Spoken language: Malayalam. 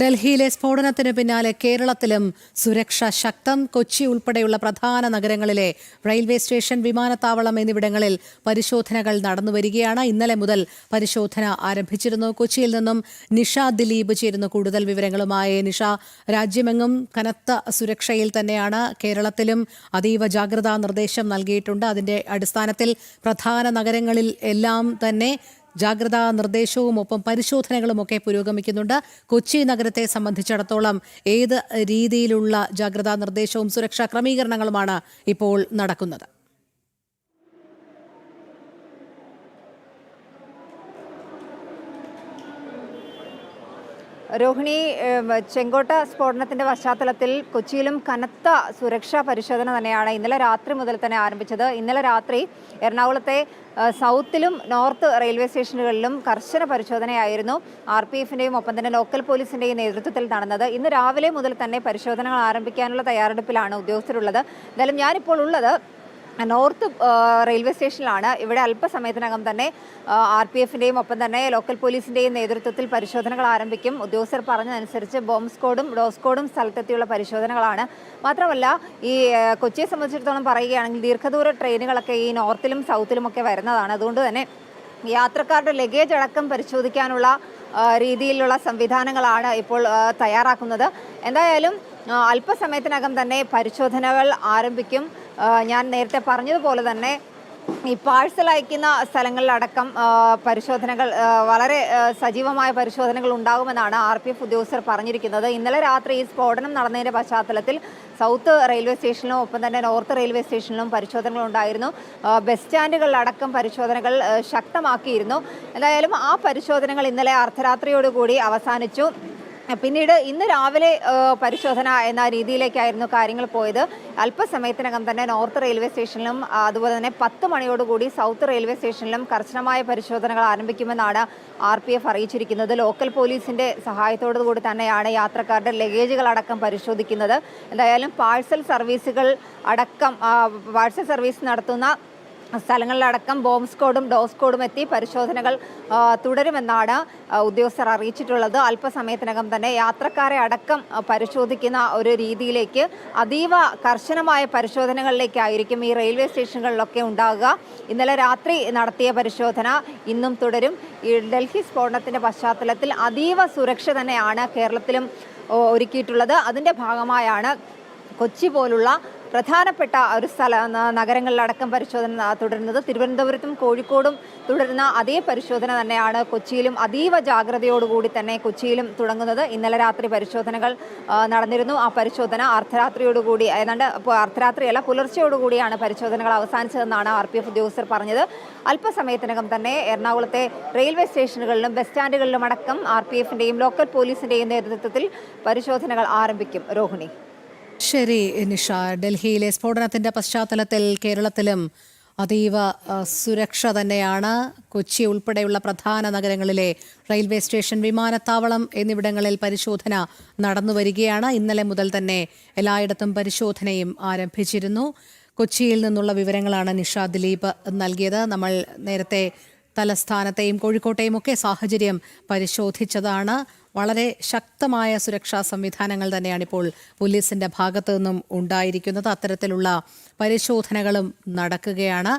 ഡൽഹിയിലെ സ്ഫോടനത്തിന് പിന്നാലെ കേരളത്തിലും സുരക്ഷ ശക്തം. കൊച്ചി ഉൾപ്പെടെയുള്ള പ്രധാന നഗരങ്ങളിലെ റെയിൽവേ സ്റ്റേഷൻ വിമാനത്താവളം എന്നിവിടങ്ങളിൽ പരിശോധനകൾ നടന്നുവരികയാണ് ഇന്നലെ മുതൽ പരിശോധന ആരംഭിച്ചിരുന്നു. കൊച്ചിയിൽ നിന്നും നിഷ ദിലീപ് ചേരുന്നു. കൂടുതൽ വിവരങ്ങളുമായി നിഷ. രാജ്യമെങ്ങും കനത്ത സുരക്ഷയിൽ തന്നെയാണ്. കേരളത്തിലും അതീവ ജാഗ്രതാ നിർദ്ദേശം നൽകിയിട്ടുണ്ട്. അതിന്റെ അടിസ്ഥാനത്തിൽ പ്രധാന നഗരങ്ങളിൽ എല്ലാം തന്നെ ജാഗ്രതാ നിർദ്ദേശവും ഒപ്പം പരിശോധനകളും ഒക്കെ പുരോഗമിക്കുന്നുണ്ട്. കൊച്ചി നഗരത്തെ സംബന്ധിച്ചിടത്തോളം ഏത് രീതിയിലുള്ള ജാഗ്രതാ നിർദ്ദേശവും സുരക്ഷാ ക്രമീകരണങ്ങളുമാണ് ഇപ്പോൾ നടക്കുന്നത്? രോഹിണി ചെങ്കോട്ട സ്ഫോടനത്തിന്റെ പശ്ചാത്തലത്തിൽ കൊച്ചിയിലും കനത്ത സുരക്ഷാ പരിശോധന തന്നെയാണ് ഇന്നലെ രാത്രി മുതൽ തന്നെ ആരംഭിച്ചത്. ഇന്നലെ രാത്രി എറണാകുളത്തെ സൗത്തിലും നോർത്ത് റെയിൽവേ സ്റ്റേഷനുകളിലും കർശന പരിശോധനയായിരുന്നു ആർ പി എഫിന്റെയും ഒപ്പം തന്നെ ലോക്കൽ പോലീസിന്റെയും നേതൃത്വത്തിൽ നടന്നത്. ഇന്ന് രാവിലെ മുതൽ തന്നെ പരിശോധനകൾ ആരംഭിക്കാനുള്ള തയ്യാറെടുപ്പിലാണ് ഉദ്യോഗസ്ഥരുള്ളത്. എന്തായാലും ഞാനിപ്പോൾ ഉള്ളത് നോർത്ത് റെയിൽവേ സ്റ്റേഷനിലാണ്. ഇവിടെ അല്പസമയത്തിനകം തന്നെ ആർ പി എഫിന്റെയും ഒപ്പം തന്നെ ലോക്കൽ പോലീസിന്റെയും നേതൃത്വത്തിൽ പരിശോധനകൾ ആരംഭിക്കും. ഉദ്യോഗസ്ഥർ പറഞ്ഞതനുസരിച്ച് ബോംബ് സ്കോഡും ഡോ സ്ക്വാഡും സ്ഥലത്തെത്തിയുള്ള പരിശോധനകളാണ്. മാത്രമല്ല ഈ കൊച്ചിയെ സംബന്ധിച്ചിടത്തോളം പറയുകയാണെങ്കിൽ ദീർഘദൂര ട്രെയിനുകളൊക്കെ ഈ നോർത്തിലും സൗത്തിലുമൊക്കെ വരുന്നതാണ്. അതുകൊണ്ട് തന്നെ യാത്രക്കാരുടെ ലഗേജ് അടക്കം പരിശോധിക്കാനുള്ള രീതിയിലുള്ള സംവിധാനങ്ങളാണ് ഇപ്പോൾ തയ്യാറാക്കുന്നത്. എന്തായാലും അല്പസമയത്തിനകം തന്നെ പരിശോധനകൾ ആരംഭിക്കും. ഞാൻ നേരത്തെ പറഞ്ഞതുപോലെ തന്നെ ഈ പാഴ്സൽ അയക്കുന്ന സ്ഥലങ്ങളിലടക്കം പരിശോധനകൾ വളരെ സജീവമായ പരിശോധനകൾ ഉണ്ടാകുമെന്നാണ് ആർ പി എഫ് ഉദ്യോഗസ്ഥർ പറഞ്ഞിരിക്കുന്നത്. ഇന്നലെ രാത്രി ഈ സ്ഫോടനം നടന്നതിന്റെ പശ്ചാത്തലത്തിൽ സൗത്ത് റെയിൽവേ സ്റ്റേഷനിലും ഒപ്പം തന്നെ നോർത്ത് റെയിൽവേ സ്റ്റേഷനിലും പരിശോധനകൾ ഉണ്ടായിരുന്നു. ബസ് സ്റ്റാൻഡുകളിലടക്കം പരിശോധനകൾ ശക്തമാക്കിയിരുന്നു. എന്തായാലും ആ പരിശോധനകൾ ഇന്നലെ അർദ്ധരാത്രിയോടുകൂടി അവസാനിച്ചു. പിന്നീട് ഇന്ന് രാവിലെ പരിശോധന എന്ന രീതിയിലേക്കായിരുന്നു കാര്യങ്ങൾ പോയത്. അല്പസമയത്തിനകം തന്നെ നോർത്ത് റെയിൽവേ സ്റ്റേഷനിലും അതുപോലെ തന്നെ പത്ത് മണിയോടുകൂടി സൗത്ത് റെയിൽവേ സ്റ്റേഷനിലും കർശനമായ പരിശോധനകൾ ആരംഭിക്കുമെന്നാണ് ആർ പി എഫ് അറിയിച്ചിരിക്കുന്നത്. ലോക്കൽ പോലീസിന്റെ സഹായത്തോടു കൂടി തന്നെയാണ് യാത്രക്കാരുടെ ലഗേജുകൾ അടക്കം പരിശോധിക്കുന്നത്. എന്തായാലും പാഴ്സൽ സർവീസുകൾ അടക്കം പാഴ്സൽ സർവീസ് നടത്തുന്ന സ്ഥലങ്ങളിലടക്കം ബോംബ് സ്ക്വാഡും ഡോസ് സ്ക്വാഡും എത്തി പരിശോധനകൾ തുടരുമെന്നാണ് ഉദ്യോഗസ്ഥർ അറിയിച്ചിട്ടുള്ളത്. അല്പസമയത്തിനകം തന്നെ യാത്രക്കാരെ അടക്കം പരിശോധിക്കുന്ന ഒരു രീതിയിലേക്ക് അതീവ കർശനമായ പരിശോധനകളിലേക്കായിരിക്കും ഈ റെയിൽവേ സ്റ്റേഷനുകളിലൊക്കെ ഉണ്ടാകുക ഇന്നലെ രാത്രി നടത്തിയ പരിശോധന ഇന്നും തുടരും. ഈ ഡൽഹി സ്ഫോടനത്തിന്റെ പശ്ചാത്തലത്തിൽ അതീവ സുരക്ഷ തന്നെയാണ് കേരളത്തിലും ഒരുക്കിയിട്ടുള്ളത്. അതിന്റെ ഭാഗമായാണ് കൊച്ചി പോലുള്ള പ്രധാനപ്പെട്ട ഒരു സ്ഥല നഗരങ്ങളിലടക്കം പരിശോധന തുടരുന്നത്. തിരുവനന്തപുരത്തും കോഴിക്കോടും തുടരുന്ന അതേ പരിശോധന തന്നെയാണ് കൊച്ചിയിലും അതീവ ജാഗ്രതയോടുകൂടി തന്നെ കൊച്ചിയിലും തുടങ്ങുന്നത്. ഇന്നലെ രാത്രി പരിശോധനകൾ നടന്നിരുന്നു. ആ പരിശോധന അർദ്ധരാത്രിയോടുകൂടി ഏതാണ്ട് അർദ്ധരാത്രിയല്ല പുലർച്ചയോടുകൂടിയാണ് പരിശോധനകൾ അവസാനിച്ചതെന്നാണ് ആർ പി എഫ് ഉദ്യോഗസ്ഥർ പറഞ്ഞത്. അല്പസമയത്തിനകം തന്നെ എറണാകുളത്തെ റെയിൽവേ സ്റ്റേഷനുകളിലും ബസ് സ്റ്റാൻഡുകളിലും അടക്കം ആർ പി എഫിന്റെയും ലോക്കൽ പോലീസിന്റെയും നേതൃത്വത്തിൽ പരിശോധനകൾ ആരംഭിക്കും. രോഹിണി. ശരി നിഷ. ഡൽഹിയിലെ സ്ഫോടനത്തിന്റെ പശ്ചാത്തലത്തിൽ കേരളത്തിലും അതീവ സുരക്ഷ തന്നെയാണ്. കൊച്ചി ഉൾപ്പെടെയുള്ള പ്രധാന നഗരങ്ങളിലെ റെയിൽവേ സ്റ്റേഷൻ വിമാനത്താവളം എന്നിവിടങ്ങളിൽ പരിശോധന നടന്നു വരികയാണ്. ഇന്നലെ മുതൽ തന്നെ എല്ലായിടത്തും പരിശോധനയും ആരംഭിച്ചിരുന്നു. കൊച്ചിയിൽ നിന്നുള്ള വിവരങ്ങളാണ് നിഷ ദിലീപ് നൽകിയത്. നമ്മൾ നേരത്തെ തലസ്ഥാനത്തെയും കോഴിക്കോട്ടെയും ഒക്കെ സാഹചര്യം പരിശോധിച്ചതാണ്. വളരെ ശക്തമായ സുരക്ഷാ സംവിധാനങ്ങൾ തന്നെയാണ് ഇപ്പോൾ പോലീസിന്റെ ഭാഗത്തു നിന്നും ഉണ്ടായിരിക്കുന്നത്. അത്തരത്തിലുള്ള പരിശോധനകളും നടക്കുകയാണ്.